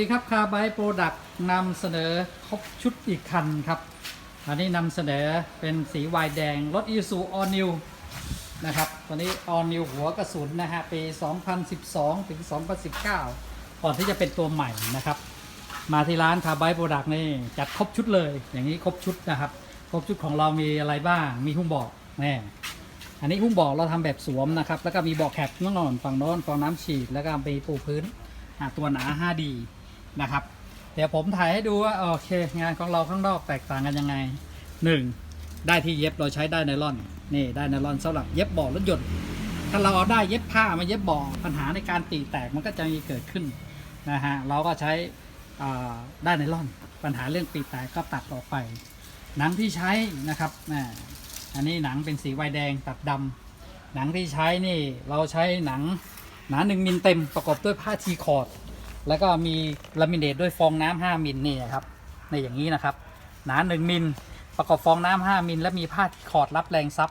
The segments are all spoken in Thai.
สวัสดีครับคาร์ไบโปรดักต์นำเสนอครบชุดอีกคันครับ อันนี้นำเสนอเป็นสีวายแดง รถอีซูออนิวนะครับตัวนี้ออนิวหัวกระสุนนะฮะปี 2012 ถึง 2019 ก่อนที่จะเป็นตัวใหม่นะครับ มาที่ร้านคาร์ไบโปรดักต์นี่จัดครบชุดเลย อย่างนี้ครบชุดนะครับ ครบชุดของเรามีอะไรบ้าง มีหุ้มเบอกแน่อันนี้หุ้มเบอกเราทำแบบสวมนะครับ แล้วก็มีเบอกแคปน้องนอนฝั่งโน้นฟองน้ำฉีด แล้วก็มีปูพื้นอะตัวหนา 5D นะครับ เดี๋ยวผมถ่ายให้ดูว่าโอเค งานของเราข้างนอกแตกต่างกันยังไง 1. ได้ที่เย็บเราใช้ได้ไนลอนนี่ได้ไนลอนสำหรับเย็บบาะรถยนต์ถ้าเราเอาได้เย็บผ้ามาเย็บบาะปัญหาในการตีแตกมันก็จะมีเกิดขึ้นนะฮะเราก็ใช้ได้ไนลอน ปัญหาเรื่องตีแตกก็ตัดออกไป หนังที่ใช้นะครับอันนี้หนังเป็นสีไวแดงตัดดำหนังที่ใช้นี่เราใช้หนังหนาหนึ่งมิลเต็มประกอบด้วยผ้าทีคอร์ด แล้วก็มีลามิเนตด้วยฟองน้ำ5มิลนี่ครับในอย่างนี้นะครับ หนา 1 มิลประกอบฟองน้ำ5มิลและมีผ้าที่คอร์ดรับแรงซับ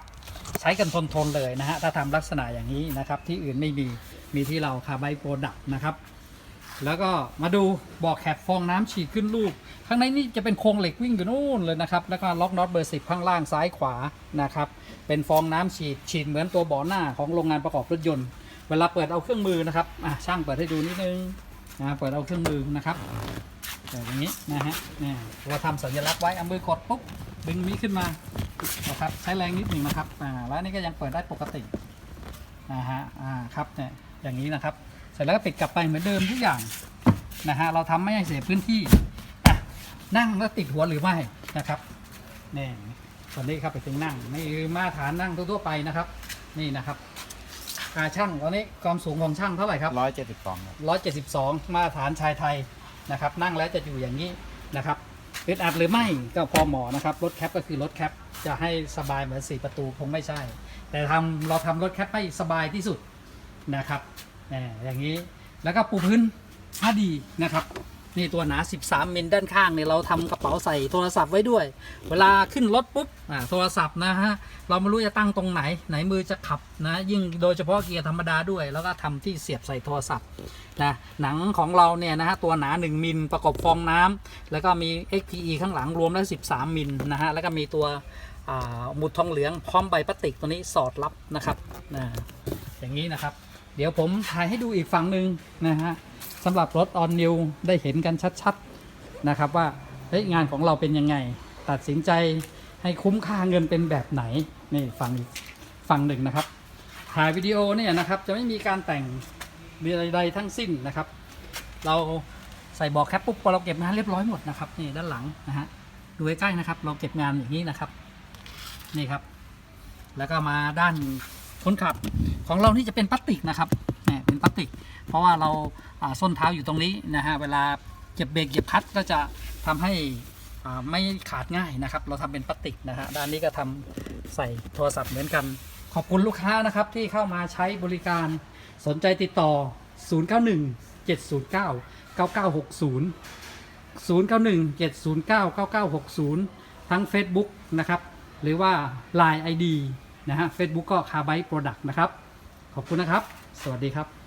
ใช้กันทนทนเลยนะฮะถ้าทำลักษณะอย่างนี้นะครับ ที่อื่นไม่มีมีที่เราคาร์ไบโปรดักนะครับ แล้วก็มาดูบอกแคปฟองน้ำฉีดขึ้นลูกข้างในนี่จะเป็นโครงเหล็กวิ่งอยู่นู่นเลยนะครับ แล้วก็ล็อกน็อตเบอร์สิบข้างล่างซ้ายขวานะครับ เป็นฟองน้ำฉีดฉีดเหมือนตัวเบาะหน้าของโรงงานประกอบรถยนต์ เวลาเปิดเอาเครื่องมือนะครับช่างเปิดให้ดูนิดนึง นะเปิดเอาเครื่องมือนะครับเปิดอย่างนี้นะฮะนี่เราทำสัญลักษณ์ไว้เอามือกดปุ๊บดึงนี้ขึ้นมานะครับใช้แรงนิดหนึ่งนะครับอ่าแล้วนี่ก็ยังเปิดได้ปกตินะฮะอ่าครับเนี่ยอย่างนี้นะครับ เสร็จแล้วก็ปิดกลับไปเหมือนเดิมทุกอย่างนะฮะเราทำไม่ให้เสียพื้นที่นั่งแล้วติดหัวหรือไม่นะครับนี่ตอนนี้ครับไปถึงนั่งนี่คือมาตรฐานนั่งทั่วๆไปนะครับ นี่นะครับ อาช่างตอนนี้ความสูงของช่างเท่าไหร่ครับ ร้อยเจ็ดสิบสองครับ172 มาตรฐานชายไทยนะครับ นั่งแล้วจะอยู่อย่างนี้นะครับอึดอัดหรือไม่ก็พอเหมอนะครับรถแคปก็คือรถแคปจะให้สบายเหมือน4ประตูคงไม่ใช่ แต่ทำเราทำรถแคปให้สบายที่สุดนะครับแหมอย่างนี้แล้วก็ปูพื้นผ้าดีนะครับ นี่ตัวหนา 13 มิลด้านข้างเนี่ยเราทำกระเป๋าใส่โทรศัพท์ไว้ด้วย เวลาขึ้นรถปุ๊บอ่าโทรศัพท์นะฮะเราไม่รู้จะตั้งตรงไหน ไหนมือจะขับนะยิ่งโดยเฉพาะเกียร์ธรรมดาด้วย แล้วก็ทำที่เสียบใส่โทรศัพท์นะหนังของเราเนี่ยนะฮะตัวหนา 1 มิลประกอบฟองน้ำแล้วก็มี XPE ข้างหลังรวมแล้ว 13 มิลนะฮะแล้วก็มีตัวอ่าหมุดทองเหลืองพร้อมใบพลาสติกตัวนี้สอดรับนะครับนะอย่างนี้นะครับ เดี๋ยวผมถ่ายให้ดูอีกฝั่งหนึ่งนะฮะสำหรับรถออนนิวได้เห็นกันชัดๆนะครับว่าเฮ้ยงานของเราเป็นยังไง ตัดสินใจให้คุ้มค่าเงินเป็นแบบไหนนี่ฝั่งฝั่งหนึ่งนะครับถ่ายวิดีโอเนี่ยนะครับจะไม่มีการแต่งใดๆทั้งสิ้นนะครับ เราใส่บอกแคปปุ๊บพอเราเก็บงานเรียบร้อยหมดนะครับนี่ด้านหลังนะฮะดูใกล้ๆนะครับ เราเก็บงานอย่างนี้นะครับนี่ครับ แล้วก็มาด้าน คนขับของเรานี่จะเป็นพลาสติกนะครับเนี่ยเป็นพลาสติก เพราะว่าเราส้นเท้าอยู่ตรงนี้นะฮะเวลาเก็บเบรกเก็บคลัดก็จะทำให้ไม่ขาดง่ายนะครับ เราทำเป็นพลาสติกนะฮะด้านนี้ก็ทำใส่โทรศัพท์เหมือนกัน ขอบคุณลูกค้านะครับที่เข้ามาใช้บริการสนใจติดต่อ 091 709 9960 091 709 9960 ทั้ง Facebook นะครับ หรือว่า Line ID นะฮะเฟซบุ๊กก็คาร์ไบโปรดักต์นะครับ ขอบคุณนะครับ สวัสดีครับ